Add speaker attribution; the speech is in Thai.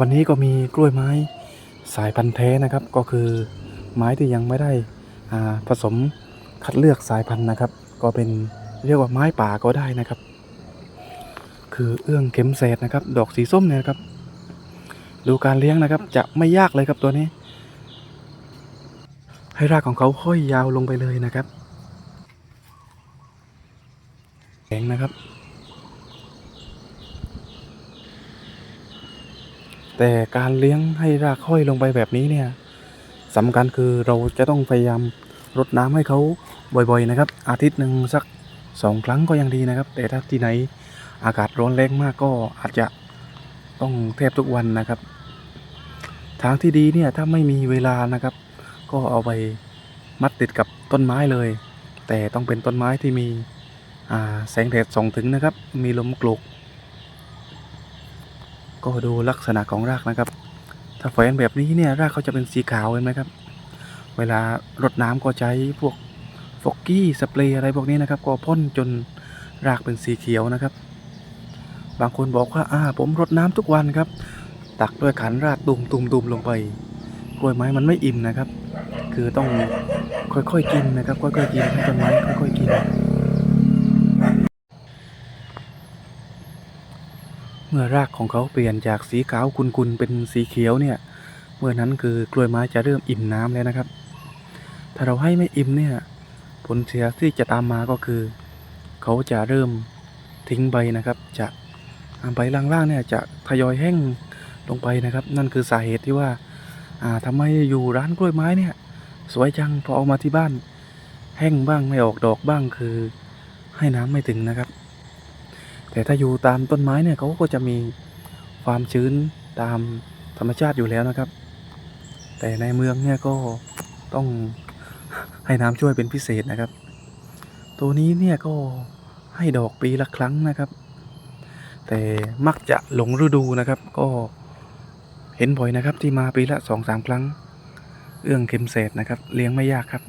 Speaker 1: วันนี้ก็มีกล้วยไม้สายพันธุ์แท้นะครับ ก็คือไม้ที่ยังไม่ได้ผสมคัดเลือกสายพันธุ์นะครับ ก็เป็นเรียกว่าไม้ป่าก็ได้นะครับ คือเอื้องเข็มเศษนะครับ ดอกสีส้มเนี่ยนะครับ ดูการเลี้ยงนะครับ จะไม่ยากเลยครับตัวนี้ ให้รากของเขาห้อยยาวลงไปเลยนะครับแข็งนะครับ แต่การเลี้ยงให้รากห้อยลงไปแบบนี้เนี่ยสำคัญคือเราจะต้องพยายามรดน้ำให้เขาบ่อยๆนะครับ อาทิตย์หนึ่งสักสองครั้งก็ยังดีนะครับ แต่ถ้าที่ไหนอากาศร้อนแรงมากก็อาจจะต้องแทบทุกวันนะครับ ทางที่ดีเนี่ยถ้าไม่มีเวลานะครับ ก็เอาไปมัดติดกับต้นไม้เลย แต่ต้องเป็นต้นไม้ที่มีแสงแดดส่องถึงนะครับ มีลมกรก ก็ดูลักษณะของรากนะครับ ถ้าแฝนแบบนี้เนี่ยรากเขาจะเป็นสีขาวเห็นไหมครับ เวลารดน้ำก็ใช้พวกฟอกกี้สเปรย์อะไรพวกนี้นะครับ ก็พ่นจนรากเป็นสีเขียวนะครับ บางคนบอกว่าอ่าผมรดน้ำทุกวันครับ ตักด้วยขันราดตุ่มตุ่มตุ่มลงไปกล้วยไม้มันไม่อิ่มนะครับ คือต้องค่อยๆกินนะครับ ค่อยๆกินให้ต้นไม้ค่อยๆกิน เมื่อรากของเขาเปลี่ยนจากสีขาวคุนๆเป็นสีเขียวเนี่ย เมื่อนั้นคือกล้วยไม้จะเริ่มอิ่มน้ำแล้วนะครับ ถ้าเราให้ไม่อิ่มเนี่ย ผลเสียที่จะตามมาก็คือ เขาจะเริ่มทิ้งใบนะครับ จะใบล่างๆเนี่ยจะทยอยแห้งลงไปนะครับ นั่นคือสาเหตุที่ว่าอ่าทำไมอยู่ร้านกล้วยไม้เนี่ย สวยจังพอเอามาที่บ้าน แห้งบ้างไม่ออกดอกบ้างคือ ให้น้ำไม่ถึงนะครับ แต่ถ้าอยู่ตามต้นไม้เนี่ยเขาก็จะมีความชื้นตามธรรมชาติอยู่แล้วนะครับ แต่ในเมืองเนี่ยก็ต้องให้น้ำช่วยเป็นพิเศษนะครับ ตัวนี้เนี่ยก็ให้ดอกปีละครั้งนะครับ แต่มักจะหลงฤดูนะครับ ก็เห็นบ่อยนะครับที่มาปีละสองสามครั้ง เอื้องเข็มเศษนะครับ เลี้ยงไม่ยากครับ